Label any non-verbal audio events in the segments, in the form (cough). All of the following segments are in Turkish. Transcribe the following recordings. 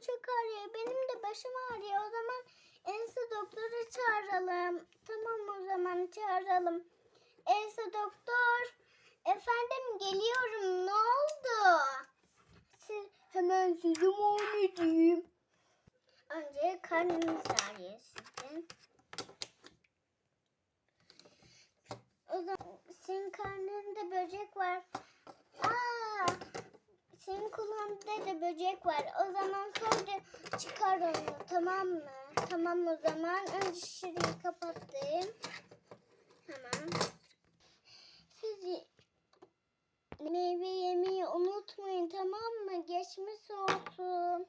çok ağrıyor. Benim de başım ağrıyor. O zaman Elsa doktoru çağıralım. Tamam o zaman çağıralım. Elsa doktor. Efendim geliyorum. Ne oldu? Siz, hemen sizi muayene edeyim. Önce karnınız ağrıyor sizin. O zaman senin karnında böcek var. Senin kulağında da böcek var. O zaman sonra çıkar onu tamam mı? Tamam o zaman. Önce şurayı kapattım. Tamam. Siz meyve yemeyi unutmayın tamam mı? Geçmiş olsun.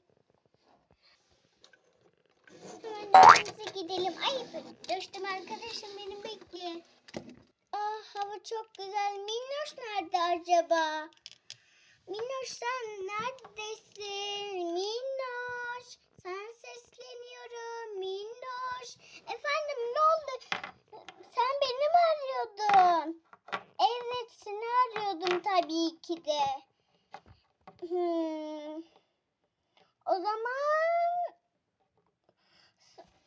Hemen gidelim. Ay düştüm arkadaşım benim bekle. Ah hava çok güzel. Minnoş nerede acaba? Minnoş sen neredesin? Minnoş. Sen sesleniyorum. Minnoş. Efendim ne oldu? Sen beni mi arıyordun? Evet seni arıyordum tabii ki de. Hmm. O zaman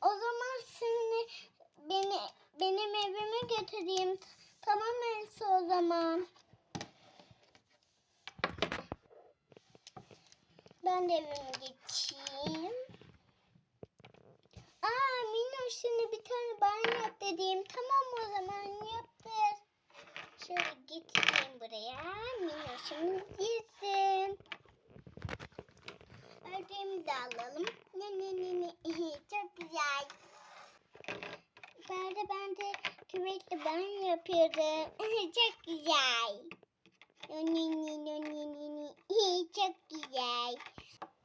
o zaman seni beni benim evime götüreyim. Tamam Elsa o zaman. Ben de evime geçeyim. Aa Minnoş şimdi bir tane banyo yap dediğim. Tamam o zaman yaptır. Şöyle getireyim buraya. Minnoş'umuz girsin. Ördeğimi de alalım. Ne ne ne ne. (laughs) Çok güzel. Ben de ben de küvetle banyo yapıyorum. (laughs) Çok güzel. Ni ni ni ni ni ni. Çok güzel.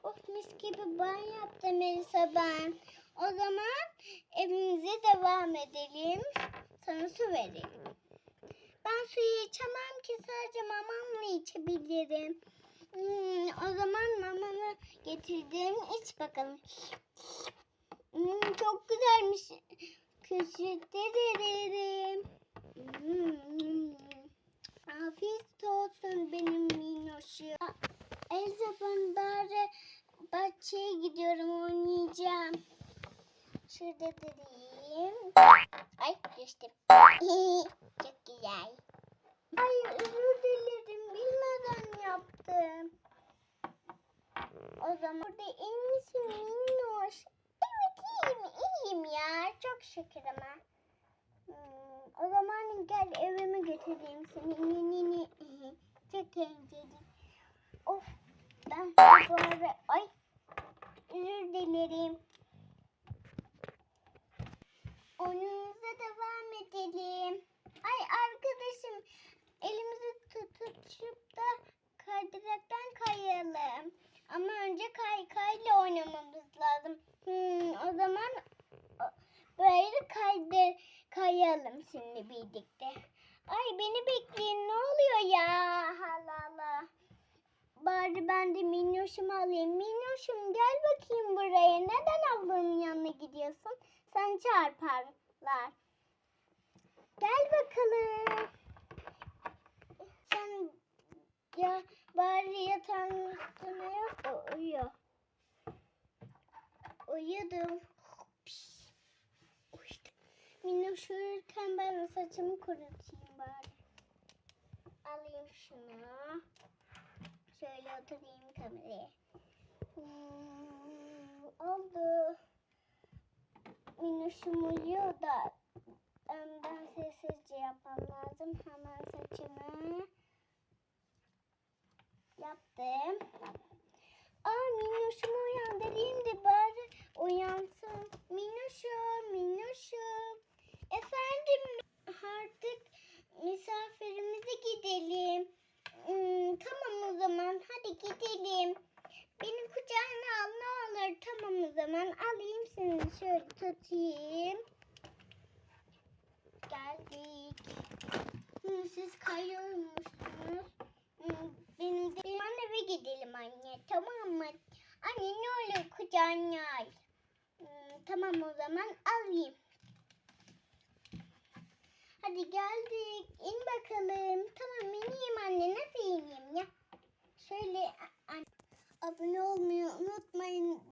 Of mis gibi banyo yaptım Elisa ben. O zaman evimize devam edelim. Sana su vereyim. Ben suyu içemem ki sadece mamamla içebilirim. Hmm, o zaman mamamı getirdim. İç bakalım. Hmm, çok güzelmiş. Teşekkür ederim. Hmm. Afiyet olsun benim minnoşum. Aa, Elza ben bari bahçeye gidiyorum oynayacağım. Şurada durayım. Ay düştüm. (laughs) Çok güzel. Ay özür dilerim bilmeden yaptım. O zaman burada iyi misin minnoş? Evet iyiyim iyiyim ya çok şükür ama. Hmm, o zaman gel evime götüreyim seni. Ni, ni, ni. (laughs) Çok eğlenceli. Arada ay özür dilerim. Oyunumuza devam edelim. Ay arkadaşım elimizi tutup da kaydıraktan kayalım. Ama önce kaykayla oynamamız lazım. Hmm, o zaman böyle kaydır kayalım şimdi birlikte. Ay beni bekleyin ne oluyor ya? Allah Allah. Bari ben de minnoşumu alayım. Minnoşum gel bakayım buraya. Neden ablamın yanına gidiyorsun? Sen çarparlar. Gel bakalım. Sen ya bari yatağın üstüne yat da uyu. Uyudum. Minnoş uyurken ben saçımı kurutayım bari. Alayım şunu. Şöyle oturayım kameraya. Hmm, oldu. Minnoşum uyuyor da ben sessizce yapmam lazım. Hemen saçımı yaptım. Aa Minnoşum uyandırayım da bari uyansın. Minnoşum, Minnoşum. Efendim artık misafirimize gidelim. Hmm, tamam o zaman hadi gidelim. Beni kucağına al ne olur. Tamam o zaman alayım seni şöyle tutayım. Geldik. Siz kayıyormuşsunuz. Benim de benim eve gidelim anne tamam mı? Anne ne olur kucağına al. Tamam o zaman alayım. Hadi geldik. İn bakalım. Tamam ineyim anne. Nasıl ineyim ya? Şöyle abone olmayı unutmayın.